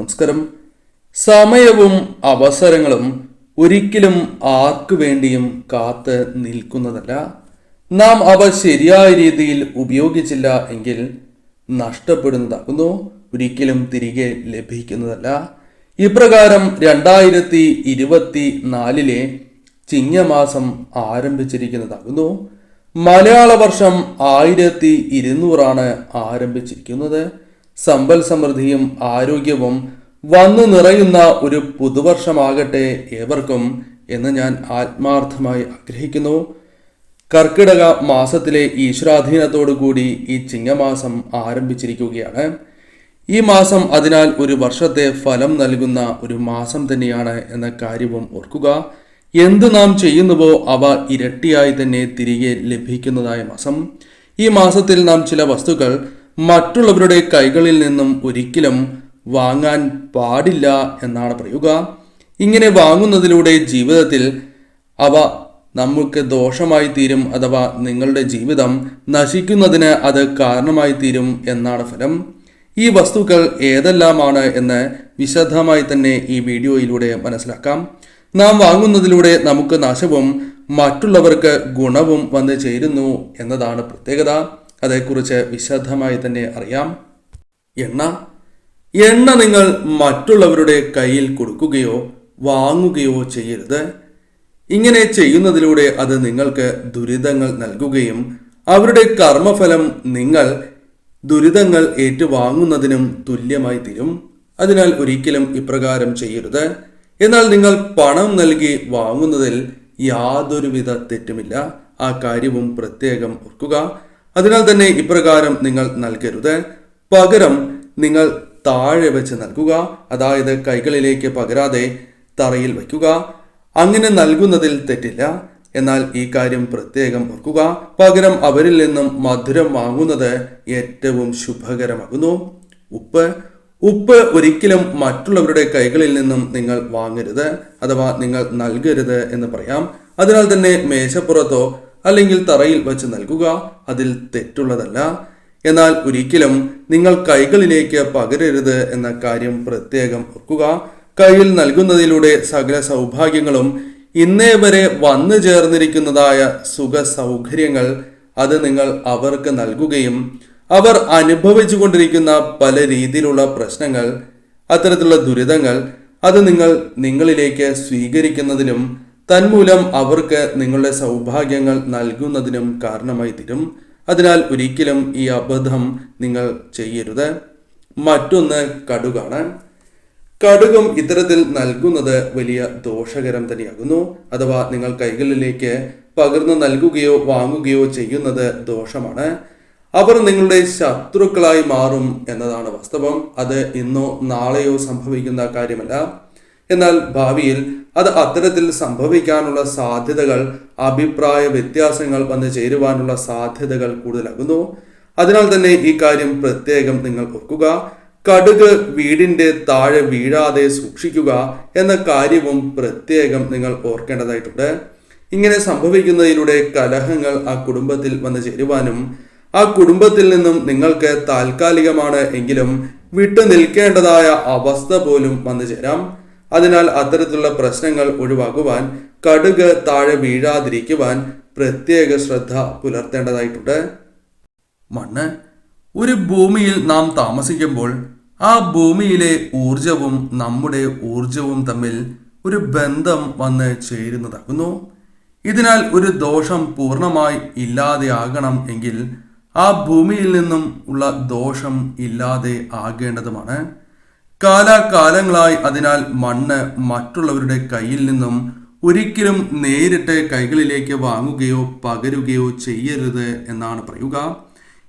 നമസ്കാരം. സമയവും അവസരങ്ങളും ഒരിക്കലും ആർക്കു വേണ്ടിയും കാത്ത് നിൽക്കുന്നതല്ല. നാം അവ ശരിയായ രീതിയിൽ ഉപയോഗിച്ചില്ല എങ്കിൽ നഷ്ടപ്പെടുന്നതാകുന്നു. ഒരിക്കലും തിരികെ ലഭിക്കുന്നതല്ല. ഇപ്രകാരം രണ്ടായിരത്തി ഇരുപത്തി നാലിലെ ചിങ്ങമാസം ആരംഭിച്ചിരിക്കുന്നതാകുന്നു. മലയാള വർഷം ആയിരത്തി ഇരുന്നൂറാണ് ആരംഭിച്ചിരിക്കുന്നത്. സമ്പൽ സമൃദ്ധിയും ആരോഗ്യവും വന്നു നിറയുന്ന ഒരു പുതുവർഷമാകട്ടെ ഏവർക്കും എന്ന് ഞാൻ ആത്മാർത്ഥമായി ആഗ്രഹിക്കുന്നു. കർക്കിടക മാസത്തിലെ ഈശ്വരാധീനത്തോടു കൂടി ഈ ചിങ്ങമാസം ആരംഭിച്ചിരിക്കുകയാണ്. ഈ മാസം അതിനാൽ ഒരു വർഷത്തെ ഫലം നൽകുന്ന ഒരു മാസം തന്നെയാണ് എന്ന കാര്യവും ഓർക്കുക. എന്ത് നാം ചെയ്യുന്നുവോ അവ ഇരട്ടിയായി തന്നെ തിരികെ ലഭിക്കുന്നതായ മാസം. ഈ മാസത്തിൽ നാം ചില വസ്തുക്കൾ മറ്റുള്ളവരുടെ കൈകളിൽ നിന്നും ഒരിക്കലും വാങ്ങാൻ പാടില്ല എന്നാണ് പറയുക. ഇങ്ങനെ വാങ്ങുന്നതിലൂടെ ജീവിതത്തിൽ അവ നമുക്ക് ദോഷമായി തീരും അഥവാ നിങ്ങളുടെ ജീവിതം നശിക്കുന്നതിന് അത് കാരണമായി തീരും എന്നാണ് ഫലം. ഈ വസ്തുക്കൾ ഏതെല്ലാമാണ് എന്ന് വിശദമായി തന്നെ ഈ വീഡിയോയിലൂടെ മനസ്സിലാക്കാം. നാം വാങ്ങുന്നതിലൂടെ നമുക്ക് നാശവും മറ്റുള്ളവർക്ക് ഗുണവും വന്നു ചേരുന്നു എന്നതാണ് പ്രത്യേകത. അതേക്കുറിച്ച് വിശദമായി തന്നെ അറിയാം. എണ്ണ. എണ്ണ നിങ്ങൾ മറ്റുള്ളവരുടെ കയ്യിൽ കൊടുക്കുകയോ വാങ്ങുകയോ ചെയ്യരുത്. ഇങ്ങനെ ചെയ്യുന്നതിലൂടെ അത് നിങ്ങൾക്ക് ദുരിതങ്ങൾ നൽകുകയും അവരുടെ കർമ്മഫലം നിങ്ങൾ ദുരിതങ്ങൾ ഏറ്റുവാങ്ങുന്നതിനും തുല്യമായി തീരും. അതിനാൽ ഒരിക്കലും ഇപ്രകാരം ചെയ്യരുത്. എന്നാൽ നിങ്ങൾ പണം നൽകി വാങ്ങുന്നതിൽ യാതൊരുവിധ തെറ്റുമില്ല. ആ കാര്യവും പ്രത്യേകം ഓർക്കുക. അതിനാൽ തന്നെ ഇപ്രകാരം നിങ്ങൾ നൽകരുത്. പകരം നിങ്ങൾ താഴെ വെച്ച് നൽകുക അതായത് കൈകളിലേക്ക് പകരാതെ തറയിൽ വയ്ക്കുക. അങ്ങനെ നൽകുന്നതിൽ തെറ്റില്ല. എന്നാൽ ഈ കാര്യം പ്രത്യേകം ഓർക്കുക. പകരം അവരിൽ നിന്നും മധുരം വാങ്ങുന്നത് ഏറ്റവും ശുഭകരമാകുന്നു. ഉപ്പ്. ഉപ്പ് ഒരിക്കലും മറ്റുള്ളവരുടെ കൈകളിൽ നിന്നും നിങ്ങൾ വാങ്ങരുത് അഥവാ നിങ്ങൾ നൽകരുത് എന്ന് പറയാം. അതിനാൽ തന്നെ മേശപ്പുറത്തോ അല്ലെങ്കിൽ തറയിൽ വച്ച് നൽകുക അതിൽ തെറ്റുള്ളതല്ല. എന്നാൽ ഒരിക്കലും നിങ്ങൾ കൈകളിലേക്ക് പകരരുത് എന്ന കാര്യം പ്രത്യേകം ഓർക്കുക. കയ്യിൽ നൽകുന്നതിലൂടെ സകല സൗഭാഗ്യങ്ങളും ഇന്നേ വരെ വന്നു ചേർന്നിരിക്കുന്നതായ സുഖ സൗകര്യങ്ങൾ അത് നിങ്ങൾ അവർക്ക് നൽകുകയും അവർ അനുഭവിച്ചു കൊണ്ടിരിക്കുന്ന പല രീതിയിലുള്ള പ്രശ്നങ്ങൾ അത്തരത്തിലുള്ള ദുരിതങ്ങൾ അത് നിങ്ങൾ നിങ്ങളിലേക്ക് സ്വീകരിക്കുന്നതിനും തന്മൂലം അവർക്ക് നിങ്ങളുടെ സൗഭാഗ്യങ്ങൾ നൽകുന്നതിനും കാരണമായി തീരും. അതിനാൽ ഒരിക്കലും ഈ അബദ്ധം നിങ്ങൾ ചെയ്യരുത്. മറ്റൊന്ന് കടുകാണ്. കടുകും ഇത്തരത്തിൽ നൽകുന്നത് വലിയ ദോഷകരം തന്നെയാകുന്നു. അഥവാ നിങ്ങൾ കൈകളിലേക്ക് പകർന്നു നൽകുകയോ വാങ്ങുകയോ ചെയ്യുന്നത് ദോഷമാണ്. അവർ നിങ്ങളുടെ ശത്രുക്കളായി മാറും എന്നതാണ് വാസ്തവം. അത് ഇന്നോ നാളെയോ സംഭവിക്കുന്ന കാര്യമല്ല. എന്നാൽ ഭാവിയിൽ അത് അത്തരത്തിൽ സംഭവിക്കാനുള്ള സാധ്യതകൾ അഭിപ്രായ വ്യത്യാസങ്ങൾ വന്ന് ചേരുവാനുള്ള സാധ്യതകൾ കൂടുതലാകുന്നു. അതിനാൽ തന്നെ ഈ കാര്യം പ്രത്യേകം നിങ്ങൾ ഓർക്കുക. കടുക് വീടിന്റെ താഴെ വീഴാതെ സൂക്ഷിക്കുക എന്ന കാര്യവും പ്രത്യേകം നിങ്ങൾ ഓർക്കേണ്ടതായിട്ടുണ്ട്. ഇങ്ങനെ സംഭവിക്കുന്നതിലൂടെ കലഹങ്ങൾ ആ കുടുംബത്തിൽ വന്നു ചേരുവാനും ആ കുടുംബത്തിൽ നിന്നും നിങ്ങൾക്ക് താൽക്കാലികമാണ് എങ്കിലും വിട്ടു നിൽക്കേണ്ടതായ അവസ്ഥ പോലും വന്നു ചേരാം. അതിനാൽ അത്തരത്തിലുള്ള പ്രശ്നങ്ങൾ ഒഴിവാക്കുവാൻ കടുക് താഴെ വീഴാതിരിക്കുവാൻ പ്രത്യേക ശ്രദ്ധ പുലർത്തേണ്ടതായിട്ടുണ്ട്. മണ്ണ്. ഒരു ഭൂമിയിൽ നാം താമസിക്കുമ്പോൾ ആ ഭൂമിയിലെ ഊർജവും നമ്മുടെ ഊർജവും തമ്മിൽ ഒരു ബന്ധം വന്ന് ചേരുന്നതാകുന്നു. ഇതിനാൽ ഒരു ദോഷം പൂർണമായി ഇല്ലാതെയാകണം എങ്കിൽ ആ ഭൂമിയിൽ നിന്നും ഉള്ള ദോഷം ഇല്ലാതെ ആകേണ്ടതുമാണ്. കാലാകാലങ്ങളായി അതിനാൽ മണ്ണ് മറ്റുള്ളവരുടെ കയ്യിൽ നിന്നും ഒരിക്കലും നേരിട്ട് കൈകളിലേക്ക് വാങ്ങുകയോ പകരുകയോ ചെയ്യരുത് എന്നാണ് പറയുക.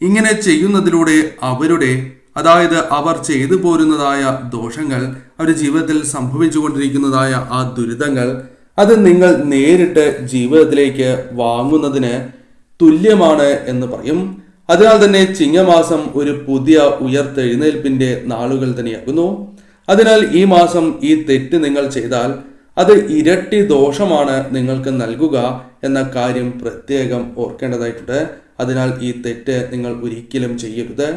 ഇങ്ങനെ ചെയ്യുന്നതിലൂടെ അവരുടെ അതായത് അവർ ചെയ്തു പോരുന്നതായ ദോഷങ്ങൾ അവരുടെ ജീവിതത്തിൽ സംഭവിച്ചു കൊണ്ടിരിക്കുന്നതായ ആ ദുരിതങ്ങൾ അത് നിങ്ങൾ നേരിട്ട് ജീവിതത്തിലേക്ക് വാങ്ങുന്നതിന് തുല്യമാണ് എന്ന് പറയും. അതിനാൽ തന്നെ ചിങ്ങമാസം ഒരു പുതിയ ഉയർത്തെഴുന്നേൽപ്പിന്റെ നാളുകൾ തന്നെയാകുന്നു. അതിനാൽ ഈ മാസം ഈ തെറ്റ് നിങ്ങൾ ചെയ്താൽ അത് ഇരട്ടി ദോഷമാണ് നിങ്ങൾക്ക് നൽകുക എന്ന കാര്യം പ്രത്യേകം ഓർക്കേണ്ടതായിട്ടുണ്ട്. അതിനാൽ ഈ തെറ്റ് നിങ്ങൾ ഒരിക്കലും ചെയ്യരുത്.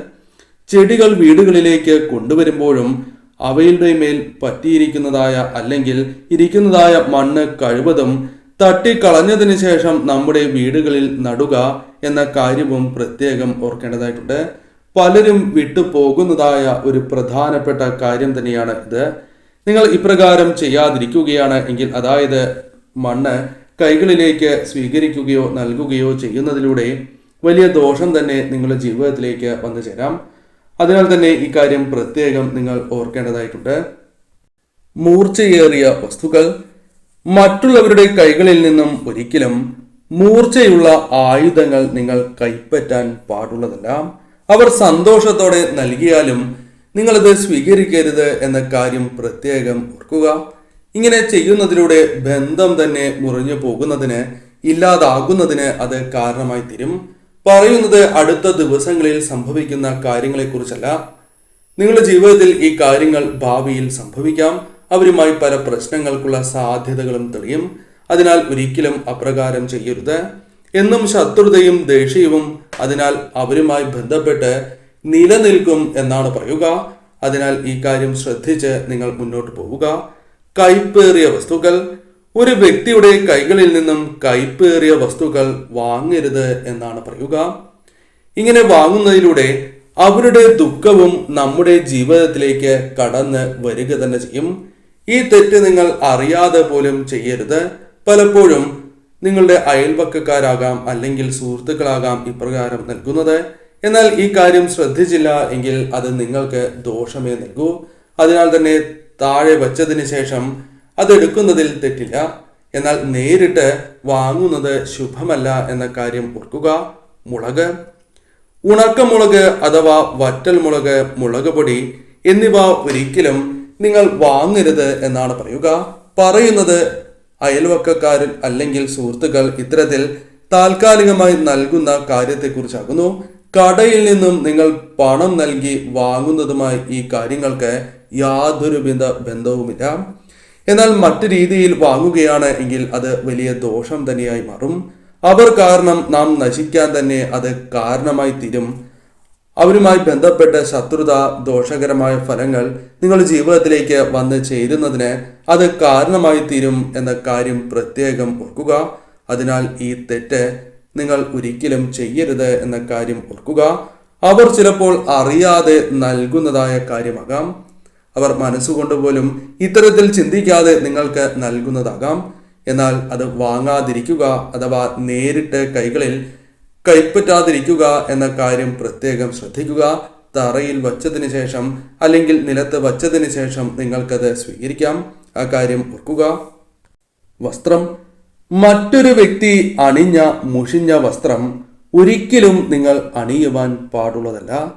ചെടികൾ വീടുകളിലേക്ക് കൊണ്ടുവരുമ്പോഴും അവയുടെ മേൽ പറ്റിയിരിക്കുന്നതായ അല്ലെങ്കിൽ ഇരിക്കുന്നതായ മണ്ണ് കഴിവതും തട്ടിക്കളഞ്ഞതിന് ശേഷം നമ്മുടെ വീടുകളിൽ നടുക എന്ന കാര്യവും പ്രത്യേകം ഓർക്കേണ്ടതായിട്ടുണ്ട്. പലരും വിട്ടുപോകുന്നതായ ഒരു പ്രധാനപ്പെട്ട കാര്യം തന്നെയാണ് ഇത്. നിങ്ങൾ ഇപ്രകാരം ചെയ്യാതിരിക്കുകയാണ് എങ്കിൽ അതായത് മണ്ണ് കൈകളിലേക്ക് സ്വീകരിക്കുകയോ നൽകുകയോ ചെയ്യുന്നതിലൂടെ വലിയ ദോഷം തന്നെ നിങ്ങളുടെ ജീവിതത്തിലേക്ക് വന്നു ചേരാം. അതിനാൽ തന്നെ ഈ കാര്യം പ്രത്യേകം നിങ്ങൾ ഓർക്കേണ്ടതായിട്ടുണ്ട്. മൂർച്ചയേറിയ വസ്തുക്കൾ മറ്റുള്ളവരുടെ കൈകളിൽ നിന്നും ഒരിക്കലും മൂർച്ചയുള്ള ആയുധങ്ങൾ നിങ്ങൾ കൈപ്പറ്റാൻ പാടുള്ളതല്ല. അവർ സന്തോഷത്തോടെ നൽകിയാലും നിങ്ങളത് സ്വീകരിക്കരുത് എന്ന കാര്യം പ്രത്യേകം ഓർക്കുക. ഇങ്ങനെ ചെയ്യുന്നതിലൂടെ ബന്ധം തന്നെ മുറിഞ്ഞു പോകുന്നതിന് ഇല്ലാതാകുന്നതിന് അത് കാരണമായി തീരും. പറയുന്നത് അടുത്ത ദിവസങ്ങളിൽ സംഭവിക്കുന്ന കാര്യങ്ങളെക്കുറിച്ചല്ല. നിങ്ങളുടെ ജീവിതത്തിൽ ഈ കാര്യങ്ങൾ ഭാവിയിൽ സംഭവിക്കാം. അവരുമായി പല പ്രശ്നങ്ങൾക്കുള്ള സാധ്യതകളും തെളിയും. അതിനാൽ ഒരിക്കലും അപ്രകാരം ചെയ്യരുത്. എന്നും ശത്രുതയും ദേഷ്യവും അതിനാൽ അവരുമായി ബന്ധപ്പെട്ട് നിലനിൽക്കും എന്നാണ് പറയുക. അതിനാൽ ഈ കാര്യം ശ്രദ്ധിച്ച് നിങ്ങൾ മുന്നോട്ട് പോവുക. കൈപ്പേറിയ വസ്തുക്കൾ. ഒരു വ്യക്തിയുടെ കൈകളിൽ നിന്നും കൈപ്പേറിയ വസ്തുക്കൾ വാങ്ങരുത് എന്നാണ് പറയുക. ഇങ്ങനെ വാങ്ങുന്നതിലൂടെ അവരുടെ ദുഃഖവും നമ്മുടെ ജീവിതത്തിലേക്ക് കടന്ന് വരിക തന്നെ ചെയ്യും. ഈ തെറ്റ് നിങ്ങൾ അറിയാതെ പോലും ചെയ്യരുത്. പലപ്പോഴും നിങ്ങളുടെ അയൽവക്കക്കാരാകാം അല്ലെങ്കിൽ സുഹൃത്തുക്കളാകാം ഇപ്രകാരം നൽകുന്നത്. എന്നാൽ ഈ കാര്യം ശ്രദ്ധിച്ചില്ല എങ്കിൽ അത് നിങ്ങൾക്ക് ദോഷമേ നൽകൂ. അതിനാൽ തന്നെ താഴെ വച്ചതിന് ശേഷം അതെടുക്കുന്നതിൽ തെറ്റില്ല. എന്നാൽ നേരിട്ട് വാങ്ങുന്നത് ശുഭമല്ല എന്ന കാര്യം ഓർക്കുക. മുളക്. ഉണക്കമുളക് അഥവാ വറ്റൽ മുളക് മുളക് പൊടി എന്നിവ ഒരിക്കലും നിങ്ങൾ വാങ്ങരുത് എന്നാണ് പറയുക. പറയുന്നത് അയൽവക്കക്കാരിൽ അല്ലെങ്കിൽ സുഹൃത്തുക്കൾ ഇത്തരത്തിൽ താൽക്കാലികമായി നൽകുന്ന കാര്യത്തെക്കുറിച്ചാകുന്നു. കടയിൽ നിന്നും നിങ്ങൾ പണം നൽകി വാങ്ങുന്നതുമായി ഈ കാര്യങ്ങൾക്ക് യാതൊരു ബിന്ദ ബന്ധവുമില്ല. എന്നാൽ മറ്റു രീതിയിൽ വാങ്ങുകയാണ് എങ്കിൽ അത് വലിയ ദോഷം തന്നെയായി മാറും. അവർ കാരണം നാം നശിക്കാൻ തന്നെ അത് കാരണമായി തീരും. അവരുമായി ബന്ധപ്പെട്ട ശത്രുത ദോഷകരമായ ഫലങ്ങൾ നിങ്ങളുടെ ജീവിതത്തിലേക്ക് വന്ന് ചേരുന്നതിന് അത് കാരണമായി തീരും എന്ന കാര്യം പ്രത്യേകം ഓർക്കുക. അതിനാൽ ഈ തെറ്റ് നിങ്ങൾ ഒരിക്കലും ചെയ്യരുത് എന്ന കാര്യം ഓർക്കുക. അവർ ചിലപ്പോൾ അറിയാതെ നൽകുന്നതായ കാര്യമാകാം. അവർ മനസ്സുകൊണ്ട് പോലും ഇത്തരത്തിൽ ചിന്തിക്കാതെ നിങ്ങൾക്ക് നൽകുന്നതാകാം. എന്നാൽ അത് വാങ്ങാതിരിക്കുക അഥവാ നേരിട്ട് കൈകളിൽ കൈപ്പറ്റാതിരിക്കുക എന്ന കാര്യം പ്രത്യേകം ശ്രദ്ധിക്കുക. തറയിൽ വച്ചതിന് ശേഷം അല്ലെങ്കിൽ നിലത്ത് വച്ചതിന് ശേഷം നിങ്ങൾക്കത് സ്വീകരിക്കാം. ആ കാര്യം ഓർക്കുക. വസ്ത്രം. മറ്റൊരു വ്യക്തി അണിഞ്ഞ മുഷിഞ്ഞ വസ്ത്രം ഒരിക്കലും നിങ്ങൾ അണിയുവാൻ പാടുള്ളതല്ല.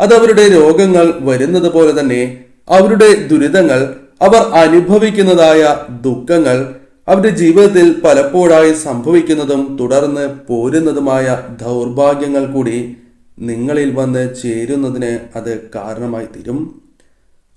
അത് അവരുടെ രോഗങ്ങൾ വരുന്നത് പോലെ തന്നെ അവരുടെ ദുരിതങ്ങൾ അവർ അനുഭവിക്കുന്നതായ ദുഃഖങ്ങൾ അവരുടെ ജീവിതത്തിൽ പലപ്പോഴായി സംഭവിക്കുന്നതും തുടർന്ന് പോരുന്നതുമായ ദൗർഭാഗ്യങ്ങൾ കൂടി നിങ്ങളിൽ വന്ന് ചേരുന്നതിന് അത് കാരണമായി തീരും.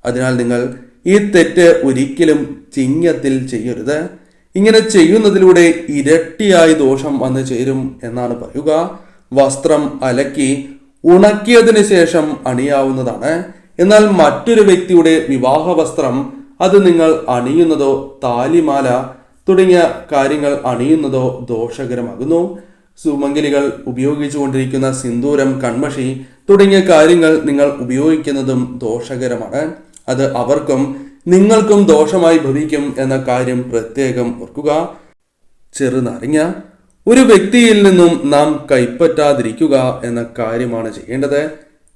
അതിനാൽ നിങ്ങൾ ഈ തെറ്റ് ഒരിക്കലും ചിങ്ങത്തിൽ ചെയ്യരുത്. ഇങ്ങനെ ചെയ്യുന്നതിലൂടെ ഇരട്ടിയായി ദോഷം വന്നു ചേരും എന്നാണ് പറയുക. വസ്ത്രം അലക്കി ഉണക്കിയതിനു ശേഷം അണിയാവുന്നതാണ്. എന്നാൽ മറ്റൊരു വ്യക്തിയുടെ വിവാഹ വസ്ത്രം അത് നിങ്ങൾ അണിയുന്നതോ താലിമാല തുടങ്ങിയ കാര്യങ്ങൾ അണിയുന്നതോ ദോഷകരമാകുന്നു. സുമംഗലികൾ ഉപയോഗിച്ചുകൊണ്ടിരിക്കുന്ന സിന്ദൂരം കൺമഷി തുടങ്ങിയ കാര്യങ്ങൾ നിങ്ങൾ ഉപയോഗിക്കുന്നതും ദോഷകരമാണ്. അത് അവർക്കും നിങ്ങൾക്കും ദോഷമായി ഭവിക്കും എന്ന കാര്യം പ്രത്യേകം ഓർക്കുക. ചെറുനാരങ്ങ ഒരു വ്യക്തിയിൽ നിന്നും നാം കൈപ്പറ്റാതിരിക്കുക എന്ന കാര്യമാണ് ചെയ്യേണ്ടത്.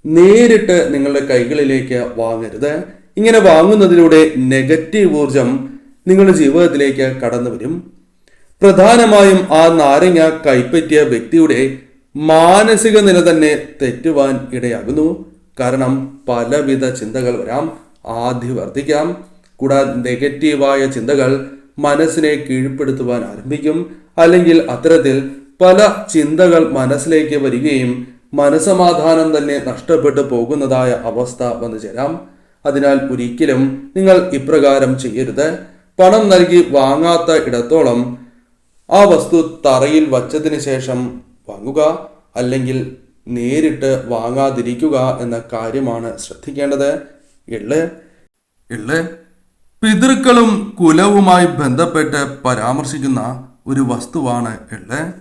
നേരിട്ട് നിങ്ങളുടെ കൈകളിലേക്ക് വാങ്ങരുത്. ഇങ്ങനെ വാങ്ങുന്നതിലൂടെ നെഗറ്റീവ് ഊർജം നിങ്ങളുടെ ജീവിതത്തിലേക്ക് കടന്നു വരും. പ്രധാനമായും ആ നാരങ്ങ കൈപ്പറ്റിയ വ്യക്തിയുടെ മാനസിക നില തന്നെ തെറ്റുവാൻ ഇടയാകുന്നു. കാരണം പലവിധ ചിന്തകൾ വരാം. ആദ്യ വർദ്ധിക്കാം. കൂടാതെ നെഗറ്റീവായ ചിന്തകൾ മനസ്സിനെ കീഴ്പ്പെടുത്തുവാൻ ആരംഭിക്കും. അല്ലെങ്കിൽ അത്തരത്തിൽ പല ചിന്തകൾ മനസ്സിലേക്ക് വരികയും മനസമാധാനം തന്നെ നഷ്ടപ്പെട്ടു പോകുന്നതായ അവസ്ഥ വന്നു ചേരാം. അതിനാൽ ഒരിക്കലും നിങ്ങൾ ഇപ്രകാരം ചെയ്യരുത്. പണം നൽകി വാങ്ങാത്ത ഇടത്തോളം ആ വസ്തു തറയിൽ വച്ചതിന് ശേഷം വാങ്ങുക അല്ലെങ്കിൽ നേരിട്ട് വാങ്ങാതിരിക്കുക എന്ന കാര്യമാണ് ശ്രദ്ധിക്കേണ്ടത്. എള്ള്. എള്ള്. പിതൃക്കളും കുലവുമായി ബന്ധപ്പെട്ട് പരാമർശിക്കുന്ന ഒരു വസ്തുവാണ് എള്ള്.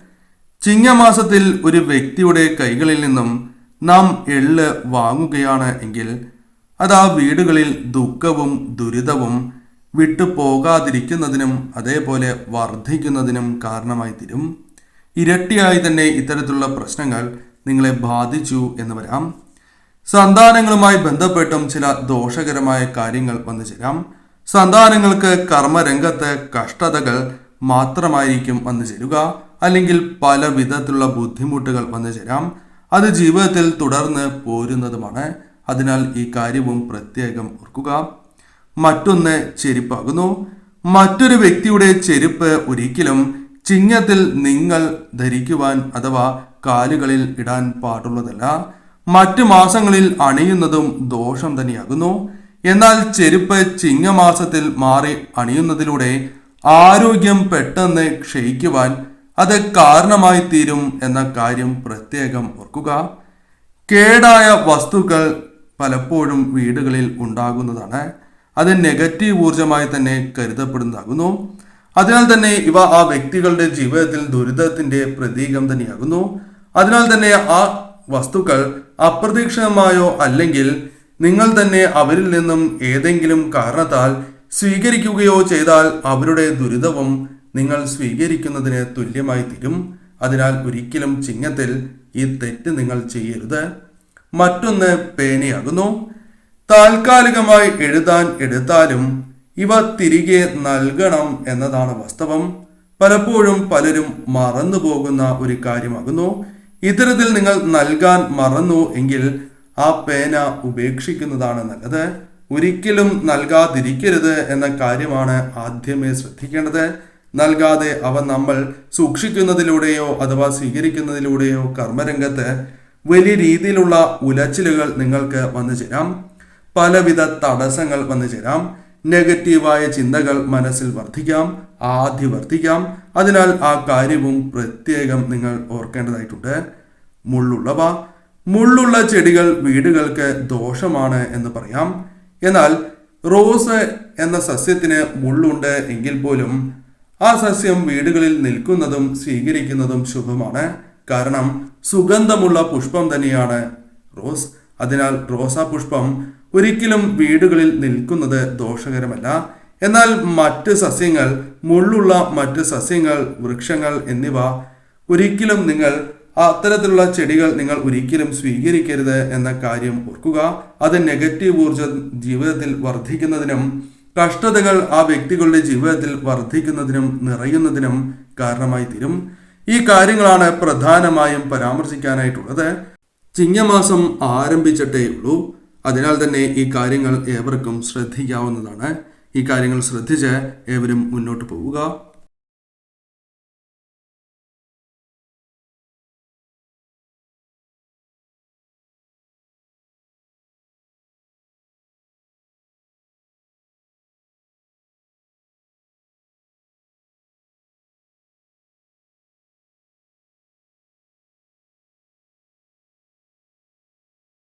ചിങ്ങമാസത്തിൽ ഒരു വ്യക്തിയുടെ കൈകളിൽ നിന്നും നാം എള്ള് വാങ്ങുകയാണ് എങ്കിൽ അത് ആ വീടുകളിൽ ദുഃഖവും ദുരിതവും വിട്ടു പോകാതിരിക്കുന്നതിനും അതേപോലെ വർദ്ധിക്കുന്നതിനും കാരണമായി തീരും ഇരട്ടിയായി തന്നെ ഇത്തരത്തിലുള്ള പ്രശ്നങ്ങൾ നിങ്ങളെ ബാധിച്ചു എന്ന് വരാം. സന്താനങ്ങളുമായി ബന്ധപ്പെട്ടും ചില ദോഷകരമായ കാര്യങ്ങൾ വന്നു ചേരാം. സന്താനങ്ങൾക്ക് കർമ്മരംഗത്ത് കഷ്ടതകൾ മാത്രമായിരിക്കും വന്നു ചേരുക. അല്ലെങ്കിൽ പല വിധത്തിലുള്ള ബുദ്ധിമുട്ടുകൾ വന്നു ചേരാം. അത് ജീവിതത്തിൽ തുടർന്ന് പോരുന്നതുമാണ്. അതിനാൽ ഈ കാര്യവും പ്രത്യേകം ഓർക്കുക. മറ്റൊന്ന് ചെരുപ്പാകുന്നു. മറ്റൊരു വ്യക്തിയുടെ ചെരുപ്പ് ഒരിക്കലും ചിങ്ങത്തിൽ നിങ്ങൾ ധരിക്കുവാൻ അഥവാ കാലുകളിൽ ഇടാൻ പാടുള്ളതല്ല. മറ്റു മാസങ്ങളിൽ അണിയുന്നതും ദോഷം തന്നെയാകുന്നു. എന്നാൽ ചെരുപ്പ് ചിങ്ങമാസത്തിൽ മാറി അണിയുന്നതിലൂടെ ആരോഗ്യം പെട്ടെന്ന് ക്ഷയിക്കുവാൻ അത് കാരണമായി തീരും എന്ന കാര്യം പ്രത്യേകം ഓർക്കുക. കേടായ വസ്തുക്കൾ പലപ്പോഴും വീടുകളിൽ ഉണ്ടാകുന്നതാണ്. അത് നെഗറ്റീവ് ഊർജമായി തന്നെ കരുതപ്പെടുന്നതാകുന്നു. അതിനാൽ തന്നെ ഇവ ആ വ്യക്തികളുടെ ജീവിതത്തിൽ ദുരിതത്തിന്റെ പ്രതീകം തന്നെയാകുന്നു. അതിനാൽ തന്നെ ആ വസ്തുക്കൾ അപ്രതീക്ഷിതമായോ അല്ലെങ്കിൽ നിങ്ങൾ തന്നെ അവരിൽ നിന്നും ഏതെങ്കിലും കാരണത്താൽ സ്വീകരിക്കുകയോ ചെയ്താൽ അവരുടെ ദുരിതവും നിങ്ങൾ സ്വീകരിക്കുന്നതിന് തുല്യമായി തീരും. അതിനാൽ ഒരിക്കലും ചിങ്ങത്തിൽ ഈ തെറ്റ് നിങ്ങൾ ചെയ്യരുത്. മറ്റൊന്ന് പേനയാകുന്നു. താൽക്കാലികമായി എഴുതാൻ എടുത്താലും ഇവ തിരികെ നൽകണം എന്നതാണ് വാസ്തവം. പലപ്പോഴും പലരും മറന്നു പോകുന്ന ഒരു കാര്യമാകുന്നു. ഇത്തരത്തിൽ നിങ്ങൾ നൽകാൻ മറന്നു എങ്കിൽ ആ പേന ഉപേക്ഷിക്കുന്നതാണ് നല്ലത്. ഒരിക്കലും നൽകാതിരിക്കരുത് എന്ന കാര്യമാണ് ആദ്യമേ ശ്രദ്ധിക്കേണ്ടത്. നൽകാതെ അവ നമ്മൾ സൂക്ഷിക്കുന്നതിലൂടെയോ അഥവാ സ്വീകരിക്കുന്നതിലൂടെയോ കർമ്മരംഗത്ത് വലിയ രീതിയിലുള്ള ഉലച്ചിലുകൾ നിങ്ങൾക്ക് വന്നു ചേരാം. പലവിധ തടസ്സങ്ങൾ വന്നു ചേരാം. നെഗറ്റീവായ ചിന്തകൾ മനസ്സിൽ വർദ്ധിക്കാം ആദ്യ വർദ്ധിക്കാം അതിനാൽ ആ കാര്യവും പ്രത്യേകം നിങ്ങൾ ഓർക്കേണ്ടതായിട്ടുണ്ട്. മുള്ളുള്ളവ മുള്ളുള്ള ചെടികൾ വീടുകൾക്ക് ദോഷമാണ് എന്ന് പറയാം. എന്നാൽ റോസ് എന്ന സസ്യത്തിന് മുള്ളുണ്ട് എങ്കിൽ പോലും ആ സസ്യം വീടുകളിൽ നിൽക്കുന്നതും സ്വീകരിക്കുന്നതും ശുഭമാണ്. കാരണം സുഗന്ധമുള്ള പുഷ്പം തന്നെയാണ് റോസ്. അതിനാൽ റോസാ പുഷ്പം ഒരിക്കലും വീടുകളിൽ നിൽക്കുന്നത് ദോഷകരമല്ല. എന്നാൽ മറ്റ് സസ്യങ്ങൾ മുള്ളുള്ള മറ്റ് സസ്യങ്ങൾ വൃക്ഷങ്ങൾ എന്നിവ ഒരിക്കലും നിങ്ങൾ അത്തരത്തിലുള്ള ചെടികൾ നിങ്ങൾ ഒരിക്കലും സ്വീകരിക്കരുത് എന്ന കാര്യം ഓർക്കുക. അത് നെഗറ്റീവ് ഊർജം ജീവിതത്തിൽ വർദ്ധിക്കുന്നതിനും കഷ്ടതകൾ ആ വ്യക്തികളുടെ ജീവിതത്തിൽ വർദ്ധിക്കുന്നതിനും നിറയുന്നതിനും കാരണമായി തീരും. ഈ കാര്യങ്ങളാണ് പ്രധാനമായും പരാമർശിക്കാനായിട്ടുള്ളത്. ചിങ്ങമാസം ആരംഭിച്ചിട്ടേ ഉള്ളൂ അതിനാൽ തന്നെ ഈ കാര്യങ്ങൾ ഏവർക്കും ശ്രദ്ധിക്കാവുന്നതാണ്. ഈ കാര്യങ്ങൾ ശ്രദ്ധിച്ച് ഏവരും മുന്നോട്ട് പോവുക.